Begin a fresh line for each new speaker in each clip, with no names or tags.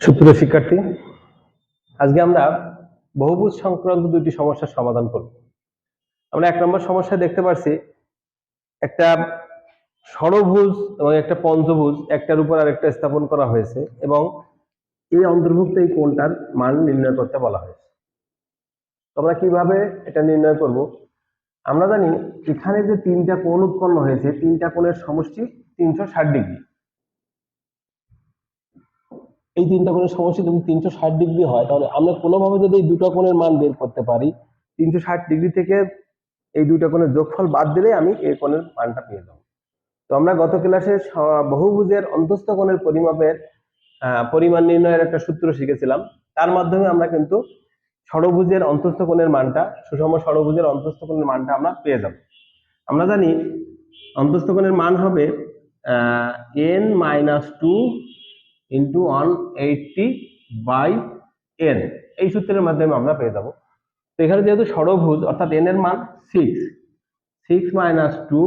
সুপ্রিয় শিক্ষার্থী, আজকে আমরা বহুভুজ সংক্রান্ত দুটি সমস্যার সমাধান করব। আমরা এক নম্বর সমস্যা দেখতে পাচ্ছি একটা ষড়ভুজ এবং একটা পঞ্চভুজ একটার উপর আরেকটা স্থাপন করা হয়েছে এবং এই অন্তর্ভুক্ত এই কোণটার মান নির্ণয় করতে বলা হয়েছে। আমরা কীভাবে এটা নির্ণয় করব? আমরা জানি এখানে যে তিনটা কোণ উৎপন্ন হয়েছে, তিনটা কোণের সমষ্টি তিনশো ষাট ডিগ্রি। এই তিনটা কোণের সমষ্টি যদি তিনশো ষাট ডিগ্রি হয়, তাহলে আমরা কোনোভাবে যদি এই দুটো কোণের মান বের করতে পারি, তিনশো ষাট ডিগ্রি থেকে এই দুটো কোণের যোগফল বাদ দিলে আমি এই কোণের মানটা পেয়ে যাব। তো আমরা গত ক্লাসে বহুভুজের অন্তস্থ কোণের পরিমাপের পরিমাণ নির্ণয়ের একটা সূত্র শিখেছিলাম। তার মাধ্যমে আমরা কিন্তু ষড়ভুজের অন্তস্থ কোণের মানটা, সুষম ষড়ভুজের অন্তস্থ কোণের মানটা আমরা পেয়ে যাব। আমরা জানি অন্তস্থ কোণের মান হবে n minus two into one eighty by n এই সূত্রের মাধ্যমে আমরা পেয়ে যাব। তো এখানে যেহেতু ষড়ভুজ অর্থাৎ এন এর মান six six minus two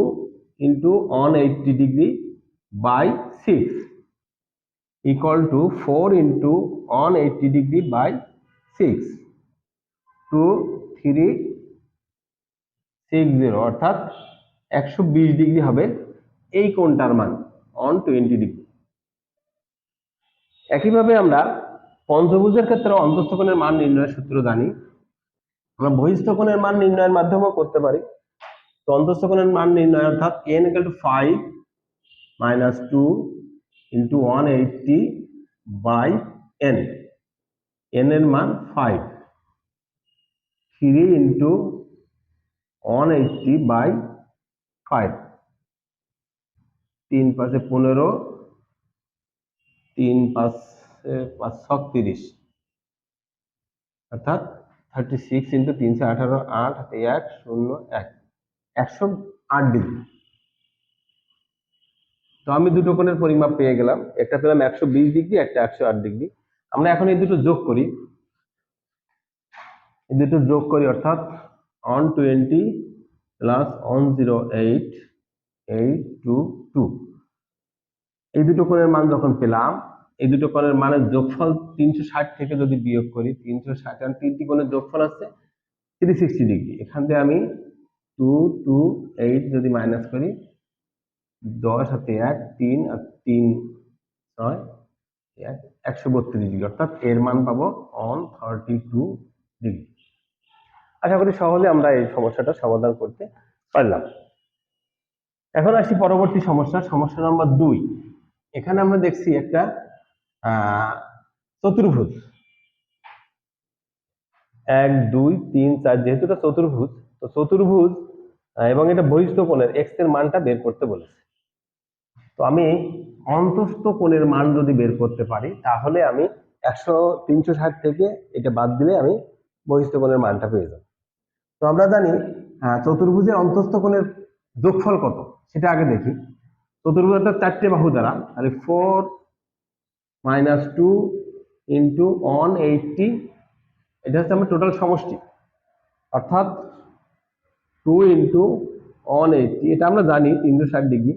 into one eighty degree by six equal to four into one eighty degree by six to three six zero অর্থাৎ একশো বিশ ডিগ্রি হবে এই কোণটার মান অন টোয়েন্টি ডিগ্রি একইভাবে আমরা পঞ্চভুজের ক্ষেত্রে অন্তস্থ কোণের মান নির্ণয়ের সূত্র জানি। আমরা বহিস্থ কোণের মান নির্ণয়ের মাধ্যমেও করতে পারি। তো অন্তস্থ কোণের মান নির্ণয় অর্থাৎ n equal to five minus two into one eighty by n n এর মান five three into one eighty by five তিন পাশে পনেরো তিন, পাঁচ পাঁচ ছত্রিশ অর্থাৎ থার্টি সিক্স ইন্টু তিনশো আঠারো, আট, এক, শূন্য, এক। একশো আট ডিগ্রি। তো আমি দুটো কোণের পরিমাপ পেয়ে গেলাম। একটা পেলাম একশো বিশ ডিগ্রি, একটা একশো আট ডিগ্রি। আমরা এখন এই দুটো যোগ করি। এই দুটো যোগ করি অর্থাৎ one twenty plus one zero eight eight two two এই দুটো কোণের মান যখন পেলাম, এই দুটো কোণের মানের যোগফল তিনশো ষাট থেকে যদি বিয়োগ করি, তিনশো ষাট, কারণ তিনটি কোণের যোগফল আছে থ্রি সিক্সটি ডিগ্রি। এখান থেকে আমি টু টু এইট যদি মাইনাস করি, দশ হাতে এক, তিন, আর তিন, ছয়, এক, একশো বত্রিশ ডিগ্রি। অর্থাৎ এর মান পাবো অন থার্টি টু ডিগ্রি। আশা করি সহজে আমরা এই সমস্যাটা সমাধান করতে পারলাম। এখন আসি পরবর্তী সমস্যা সমস্যা নম্বর দুই। এখানে আমরা দেখছি একটা চতুর্ভুজ। এক, দুই, তিন, চার, যেহেতু এটা চতুর্ভুজ, তো চতুর্ভুজ এবং এটা বহিস্থ কোণের এক্সের মানটা বের করতে বলেছে। তো আমি অন্তস্থ কোণের মান যদি বের করতে পারি, তাহলে আমি একশো, তিনশো ষাট থেকে এটা বাদ দিলে আমি বহিস্থ কোণের মানটা পেয়ে যাব। তো আমরা জানি চতুর্ভুজের অন্তস্থ কোণের যোগফল কত? সেটা আগে দেখি। চতুর্ভুজটা চারটে বাহু দ্বারা তাহলে four minus two into one eighty এটা হচ্ছে আমার টোটাল সমষ্টি। অর্থাৎ টু ইন্টু ওয়ান এইটটি এটা আমরা জানি তিনশো ষাট ডিগ্রি।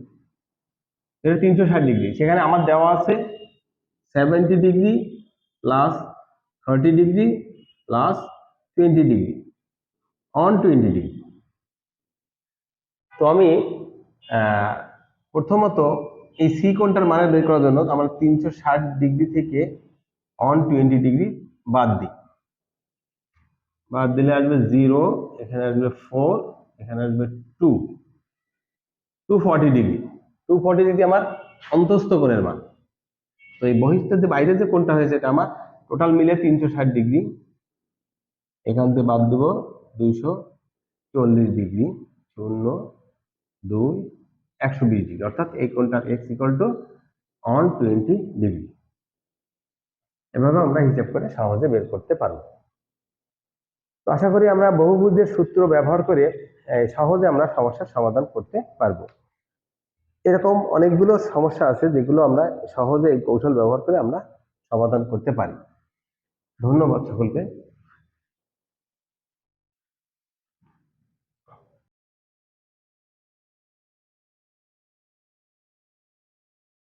এটা তিনশো ষাট ডিগ্রি। সেখানে আমার দেওয়া আছে seventy degree plus thirty degree plus twenty degree one twenty degree. তো আমি প্রথমত এই সি কোণটার মানে বের করার জন্য আমরা তিনশো ষাট ডিগ্রি থেকে অন টোয়েন্টি ডিগ্রি বাদ দিই। বাদ দিলে আসবে জিরো এখানে আসবে ফোর এখানে আসবে two two forty degree. Two forty degree আমার অন্তস্থ কোণের মান। তো এই বহিস্থ যে বাইরে যে কোণটা হয়েছে এটা আমার টোটাল মিলে তিনশো ষাট ডিগ্রি। এখান থেকে বাদ দেবো দুইশো চল্লিশ ডিগ্রি, শূন্য, দুই একশো বিশ ডিগ্রি, অর্থাৎ এই কোণটার x equal to one twenty degree এভাবে আমরা হিসাব করে সহজে বের করতে পারব। তো আশা করি আমরা বহুভুজের সূত্র ব্যবহার করে সহজে আমরা সমস্যার সমাধান করতে পারব। এরকম অনেকগুলো সমস্যা আছে যেগুলো আমরা সহজে এই কৌশল ব্যবহার করে আমরা সমাধান করতে পারি। ধন্যবাদ সকলকে।